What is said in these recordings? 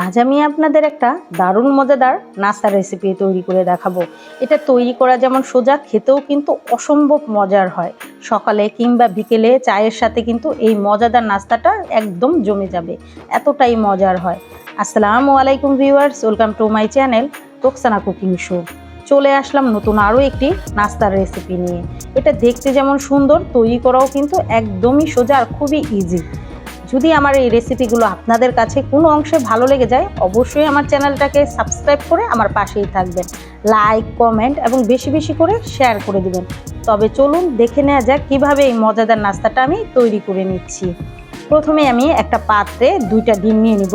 আজ আমি আপনাদের একটা দারুণ মজাদার নাস্তার রেসিপি তৈরি করে দেখাবো। এটা তৈরি করা যেমন সোজা, খেতেও কিন্তু অসম্ভব মজার হয়। সকালে কিংবা বিকেলে চায়ের সাথে কিন্তু এই মজাদার নাস্তাটা একদম জমে যাবে। এতটাই মজার হয়। আসসালামু আলাইকুম viewers welcome to my channel Roksana cooking show চলে আসলাম নতুন আরও একটি নাস্তার রেসিপি নিয়ে। এটা দেখতে যেমন সুন্দর, তৈরি করাও কিন্তু একদমই সোজা আর খুবই ইজি যদি আমার এই রেসিপিগুলো আপনাদের কাছে কোনো অংশে ভালো লেগে যায়, অবশ্যই আমার চ্যানেলটাকে সাবস্ক্রাইব করে আমার পাশেই থাকবেন। লাইক কমেন্ট এবং বেশি বেশি করে শেয়ার করে দিবেন। তবে চলুন দেখে নেওয়া যাক কীভাবে এই মজাদার নাস্তাটা আমি তৈরি করে নিচ্ছি। প্রথমে আমি একটা পাত্রে দুইটা ডিম নিয়ে নিব।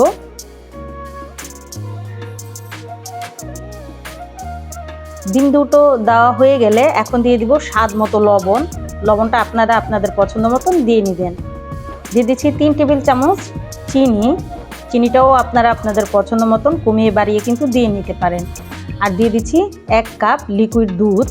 ডিম দুটো দেওয়া হয়ে গেলে এখন দিয়ে দিব স্বাদ মতো লবণ। লবণটা আপনারা আপনাদের পছন্দ মতন দিয়ে নেবেন। দিয়ে দিচ্ছি তিন টেবিল চামচ চিনি। চিনিটাও আপনারা আপনাদের পছন্দ মতন কমিয়ে বাড়িয়ে কিন্তু দিয়ে নিতে পারেন। আর দিয়ে দিচ্ছি এক কাপ লিকুইড দুধ।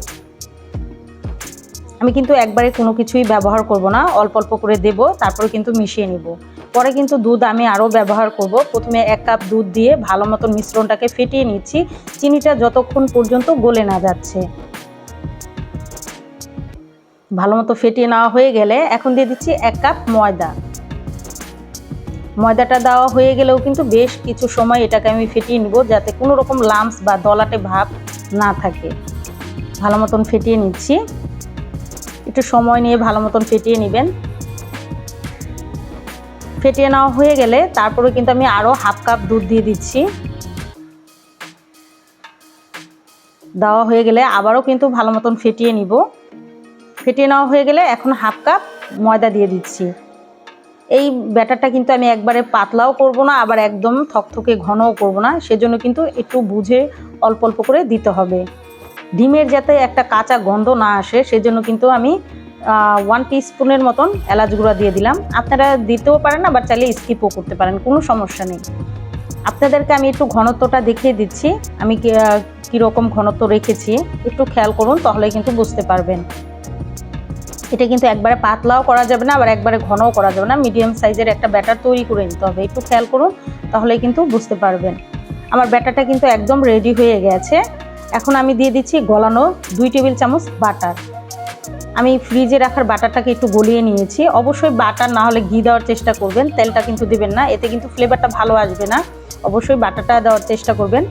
আমি কিন্তু একবারে কোনো কিছুই ব্যবহার করব না, অল্প অল্প করে দেব, তারপরে কিন্তু মিশিয়ে নিব। পরে কিন্তু দুধ আমি আরও ব্যবহার করব। প্রথমে এক কাপ দুধ দিয়ে ভালো মতন মিশ্রণটাকে ফেটিয়ে নিচ্ছি। চিনিটা যতক্ষণ পর্যন্ত গলে না যাচ্ছে। ভালো মতো ফেটিয়ে নেওয়া হয়ে গেলে এখন দিয়ে দিচ্ছি এক কাপ ময়দা। ময়দাটা দেওয়া হয়ে গেলেও কিন্তু বেশ কিছু সময় এটাকে আমি ফেটিয়ে নিব যাতে কোনো রকম লাম্পস বা দলাটে ভাব না থাকে। ভালো মতন ফেটিয়ে নিচ্ছি। একটু সময় নিয়ে ভালো মতন ফেটিয়ে নেবেন। ফেটিয়ে নেওয়া হয়ে গেলে তারপরে কিন্তু আমি আরও হাফ কাপ দুধ দিয়ে দিচ্ছি। দেওয়া হয়ে গেলে আবারও কিন্তু ভালো মতন ফেটিয়ে নিব। ফেটিয়ে নেওয়া হয়ে গেলে এখন হাফ কাপ ময়দা দিয়ে দিচ্ছি। এই ব্যাটারটা কিন্তু আমি একবারে পাতলাও করব না, আবার একদম থকথকে ঘনও করব না, সেজন্য কিন্তু একটু বুঝে অল্প অল্প করে দিতে হবে। ডিমের যাতে একটা কাঁচা গন্ধ না আসে, সেজন্য কিন্তু আমি ওয়ান স্পুনের মতন এলাচ গুঁড়া দিয়ে দিলাম। আপনারা দিতেও পারেন আবার চাইলে স্কিপও করতে পারেন, কোনো সমস্যা নেই। আপনাদেরকে আমি একটু ঘনত্বটা দেখিয়ে দিচ্ছি। আমি কীরকম ঘনত্ব রেখেছি, একটু খেয়াল করুন, তাহলে কিন্তু বুঝতে পারবেন। এটা কিন্তু একবারে পাতলাও করা যাবে না, আবার একবারে ঘনও করা যাবে না। মিডিয়াম সাইজের একটা ব্যাটার তৈরি করে নিতে হবে। একটু খেয়াল করুন তাহলে কিন্তু বুঝতে পারবেন। আমার ব্যাটারটা কিন্তু একদম রেডি হয়ে গেছে। এখন আমি দিয়ে দিচ্ছি গলানো দুই টেবিল চামচ বাটার। আমি ফ্রিজে রাখার বাটারটাকে একটু গলিয়ে নিয়েছি। অবশ্যই বাটার না হলে ঘি দেওয়ার চেষ্টা করবেন, তেলটা কিন্তু দেবেন না। এতে কিন্তু ফ্লেভারটা ভালো আসবে না। অবশ্যই বাটারটা দেওয়ার চেষ্টা করবেন।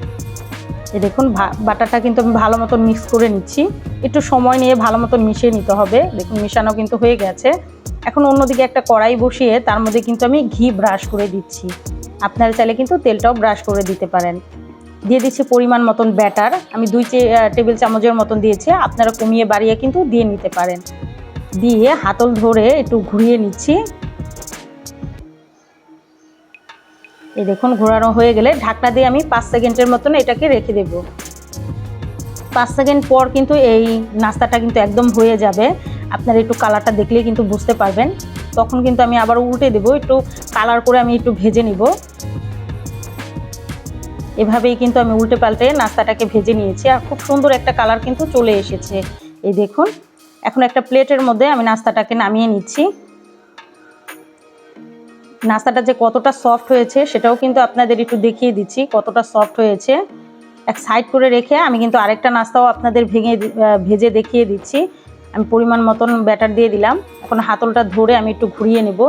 এই দেখুন বাটারটা কিন্তু আমি ভালো মতন মিক্স করে নিচ্ছি। একটু সময় নিয়ে ভালো মতন মিশিয়ে নিতে হবে। দেখুন, মিশানো কিন্তু হয়ে গেছে। এখন অন্যদিকে একটা কড়াই বসিয়ে তার মধ্যে কিন্তু আমি ঘি ব্রাশ করে দিচ্ছি। আপনারা চাইলে কিন্তু তেলটাও ব্রাশ করে দিতে পারেন। দিয়ে দিচ্ছি পরিমাণ মতন ব্যাটার আমি দুই টেবিল চামচের মতন দিয়েছি। আপনারা কমিয়ে বাড়িয়ে কিন্তু দিয়ে নিতে পারেন। দিয়ে হাতল ধরে একটু ঘুরিয়ে নিচ্ছি। এই দেখুন, ঘোরানো হয়ে গেলে ঢাকনা দিয়ে আমি পাঁচ সেকেন্ডের মতন এটাকে রেখে দেব। পাঁচ সেকেন্ড পর কিন্তু এই নাস্তাটা কিন্তু একদম হয়ে যাবে। আপনার একটু কালারটা দেখলেই কিন্তু বুঝতে পারবেন। তখন কিন্তু আমি আবার উল্টে দেব, একটু কালার করে আমি একটু ভেজে নিব। এভাবেই কিন্তু আমি উল্টে পাল্টে নাস্তাটাকে ভেজে নিয়েছি আর খুব সুন্দর একটা কালার কিন্তু চলে এসেছে। এই দেখুন, এখন একটা প্লেটের মধ্যে আমি নাস্তাটাকে নামিয়ে নিচ্ছি। নাস্তাটা যে কতটা সফট হয়েছে সেটাও কিন্তু আপনাদের একটু দেখিয়ে দিচ্ছি, কতটা সফট হয়েছে। এক সাইড করে রেখে আমি কিন্তু আরেকটা নাস্তাও আপনাদের ভেঙে ভেজে দেখিয়ে দিচ্ছি। আমি পরিমাণ মতন ব্যাটার দিয়ে দিলাম। এখন হাতলটা ধরে আমি একটু ঘুরিয়ে নেব।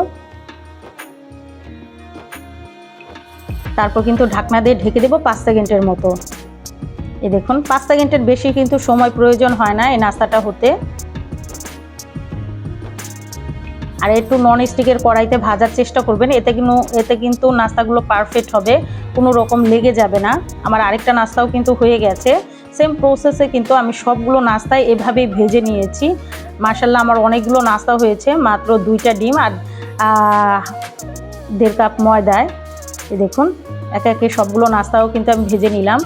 তারপর কিন্তু ঢাকনা দিয়ে ঢেকে দেবো পাঁচ সেকেন্ডের মতো। এই দেখুন, পাঁচ সেকেন্ডের বেশি কিন্তু সময় প্রয়োজন হয় না এই নাস্তাটা হতে। আর একটু নন স্টিকের কড়াইতে ভাজার চেষ্টা করবেন। এতে কিন্তু এতে কিন্তু নাস্তাগুলো পারফেক্ট হবে, কোনো রকম লেগে যাবে না। আমার আরেকটা নাস্তাও কিন্তু হয়ে গেছে। সেম প্রসেসে কিন্তু আমি সবগুলো নাস্তায় এভাবেই ভেজে নিয়েছি। মার্শাল্লাহ আমার অনেকগুলো নাস্তা হয়েছে, মাত্র দুইটা ডিম আর দেড় কাপ ময়দায় দেখুন, একে একে সবগুলো নাস্তাও কিন্তু আমি ভেজে নিলাম।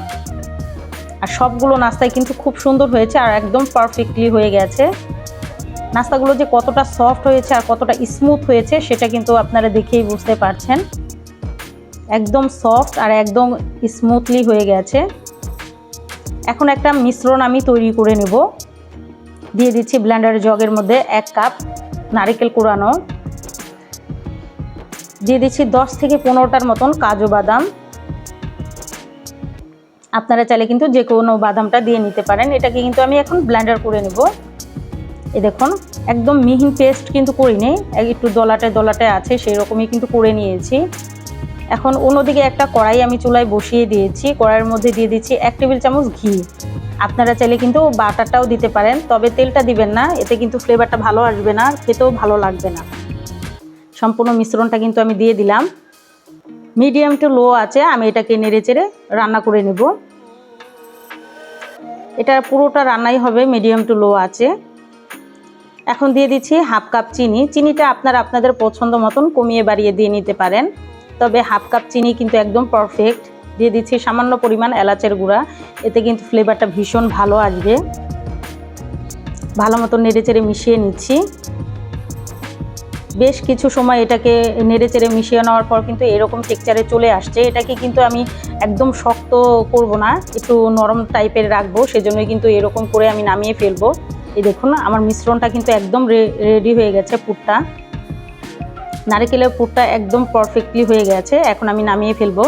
আর সবগুলো নাস্তায় কিন্তু খুব সুন্দর হয়েছে আর একদম পারফেক্টলি হয়ে গেছে। নাস্তাগুলো যে কতটা সফট হয়েছে আর কতটা স্মুথ হয়েছে, সেটা কিন্তু আপনারা দেখেই বুঝতে পারছেন। একদম সফট আর একদম স্মুথলি হয়ে গেছে। এখন একটা মিশ্রণ আমি তৈরি করে নেব। দিয়ে দিচ্ছি ব্ল্যান্ডার জগের মধ্যে এক কাপ নারিকেল কুড়ানো। দিয়ে দিচ্ছি দশ থেকে পনেরোটার মতন কাজু বাদাম। আপনারা চাইলে কিন্তু যে কোনো বাদামটা দিয়ে নিতে পারেন। এটাকে কিন্তু আমি এখন ব্লেন্ডার করে নেব। এই দেখুন, একদম মিহিন পেস্ট কিন্তু করিনি একটু দলাটে দলাটে আছে, সেই রকমই কিন্তু করে নিয়েছি। এখন অন্যদিকে একটা কড়াই আমি চুলায় বসিয়ে দিয়েছি, কড়াইয়ের মধ্যে দিয়ে দিচ্ছি এক টেবিল চামচ ঘি। আপনারা চাইলে কিন্তু বাটারটাও দিতে পারেন, তবে তেলটা দিবেন না, এতে কিন্তু ফ্লেভারটা ভালো আসবে না, খেতেও ভালো লাগবে না। সম্পূর্ণ মিশ্রণটা কিন্তু আমি দিয়ে দিলাম। মিডিয়াম টু লো আছে, আমি এটাকে নেড়ে চেড়ে রান্না করে নেব। এটা পুরোটা রান্নাই হবে, মিডিয়াম টু লো আছে। এখন দিয়ে দিচ্ছি হাফ কাপ চিনি। চিনিটা আপনারা আপনাদের পছন্দ মতন কমিয়ে বাড়িয়ে দিয়ে নিতে পারেন। তবে হাফ কাপ চিনি কিন্তু একদম পারফেক্ট দিয়ে দিচ্ছি সামান্য পরিমাণ এলাচের গুঁড়া। এতে কিন্তু ফ্লেভারটা ভীষণ ভালো আসবে। ভালো মতো নেড়ে চেড়ে মিশিয়ে নিচ্ছি। বেশ কিছু সময় এটাকে নেড়েচেড়ে মিশিয়ে নেওয়ার পর কিন্তু এরকম টেক্সচারে চলে আসছে। এটাকে কিন্তু আমি একদম শক্ত করব না। একটু নরম টাইপের রাখব। সেজন্যই কিন্তু এরকম করে আমি নামিয়ে ফেলব। এই দেখুন আমার মিশ্রণটা কিন্তু একদম রেডি হয়ে গেছে পুরটা। নারিকেলের পুরটা একদম পারফেক্টলি হয়ে গেছে, এখন আমি নামিয়ে ফেলব।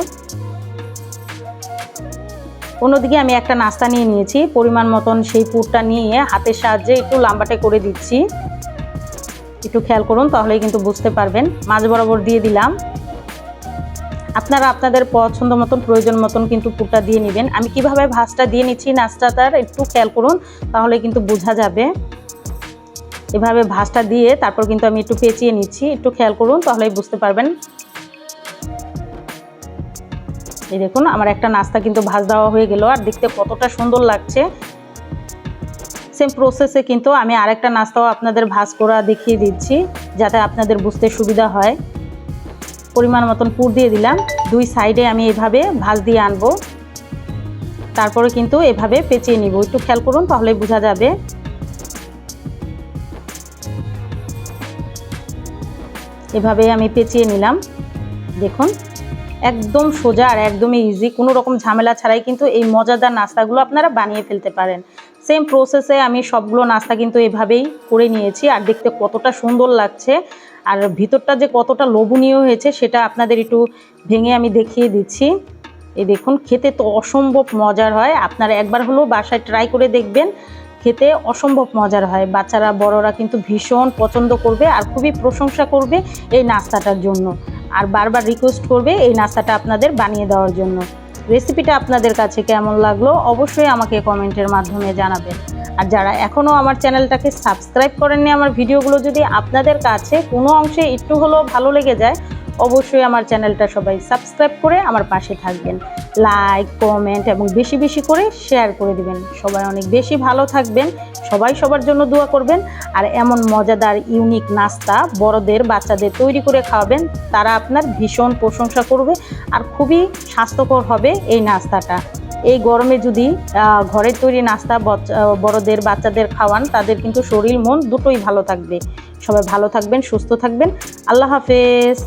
অন্যদিকে আমি একটা নাস্তা নিয়ে নিয়েছি, পরিমাণ মতন সেই পুরটা নিয়ে হাতের সাহায্যে একটু লাম্বাটে করে দিচ্ছি। একটু খেয়াল করুন, তাহলেই কিন্তু বুঝতে পারবেন। মাঝ বরাবর দিয়ে দিলাম। আপনারা আপনাদের পছন্দ মতন, প্রয়োজন মতন কিন্তু পুরটা দিয়ে নেবেন। আমি কীভাবে ভাজটা দিয়ে নিচ্ছি নাস্তাটার একটু খেয়াল করুন, তাহলে কিন্তু বোঝা যাবে। এভাবে ভাজটা দিয়ে তারপর কিন্তু আমি একটু পেঁচিয়ে নিচ্ছি, একটু খেয়াল করুন, তাহলেই বুঝতে পারবেন। এই দেখুন, আমার একটা নাস্তা কিন্তু ভাজ দেওয়া হয়ে গেল, আর দেখতে কতটা সুন্দর লাগছে। সেম প্রসেসে কিন্তু আমি আরেকটা নাস্তাও আপনাদের ভাজ করা দেখিয়ে দিচ্ছি, যাতে আপনাদের বুঝতে সুবিধা হয়। পরিমাণ মতন পুর দিয়ে দিলাম। দুই সাইডে আমি এভাবে ভাজ দিয়ে আনব। তারপরে কিন্তু এভাবে পেঁচিয়ে নিব। একটু খেয়াল করুন, তাহলেই বোঝা যাবে। এভাবে আমি পেঁচিয়ে নিলাম। দেখুন, একদম সোজা আর একদমই ইজি কোনো রকম ঝামেলা ছাড়াই কিন্তু এই মজাদার নাস্তাগুলো আপনারা বানিয়ে ফেলতে পারেন। সেম প্রসেসে আমি সবগুলো নাস্তা কিন্তু এভাবেই করে নিয়েছি। আর দেখতে কতটা সুন্দর লাগছে। আর ভিতরটা যে কতটা লোভনীয় হয়েছে সেটা আপনাদের একটু ভেঙে আমি দেখিয়ে দিচ্ছি। এই দেখুন, খেতে তো অসম্ভব মজার হয়। আপনারা একবার হলেও বাসায় ট্রাই করে দেখবেন, খেতে অসম্ভব মজার হয়। বাচ্চারা, বড়রা কিন্তু ভীষণ পছন্দ করবে আর খুবই প্রশংসা করবে এই নাস্তাটার জন্য। আর বারবার রিকোয়েস্ট করবে এই নাস্তাটা আপনাদের বানিয়ে দেওয়ার জন্য। রেসিপিটা আপনাদের কাছে কেমন লাগল অবশ্যই আমাকে কমেন্টের মাধ্যমে জানাবেন। আর যারা এখনও আমার চ্যানেলটাকে সাবস্ক্রাইব করেননি আমার ভিডিওগুলো, যদি আপনাদের কাছে কোনো অংশে একটু হলেও ভালো লেগে যায়, অবশ্যই আমার চ্যানেলটা সবাই সাবস্ক্রাইব করে আমার পাশে থাকবেন। লাইক, কমেন্ট এবং বেশি বেশি করে শেয়ার করে দিবেন। সবাই অনেক বেশি ভালো থাকবেন, সবাই সবার জন্য দোয়া করবেন। আর এমন মজাদার, ইউনিক নাস্তা বড়দের, বাচ্চাদের তৈরি করে খাওয়াবেন, তারা আপনার ভীষণ প্রশংসা করবে আর খুবই স্বাস্থ্যকর হবে এই নাস্তাটা। এই গরমে যদি ঘরের তৈরি নাস্তা বড়দের, বাচ্চাদের খাওয়ান, তাদের কিন্তু শরীর, মন দুটোই ভালো থাকবে। সবাই ভালো থাকবেন, সুস্থ থাকবেন। আল্লাহ হাফেজ।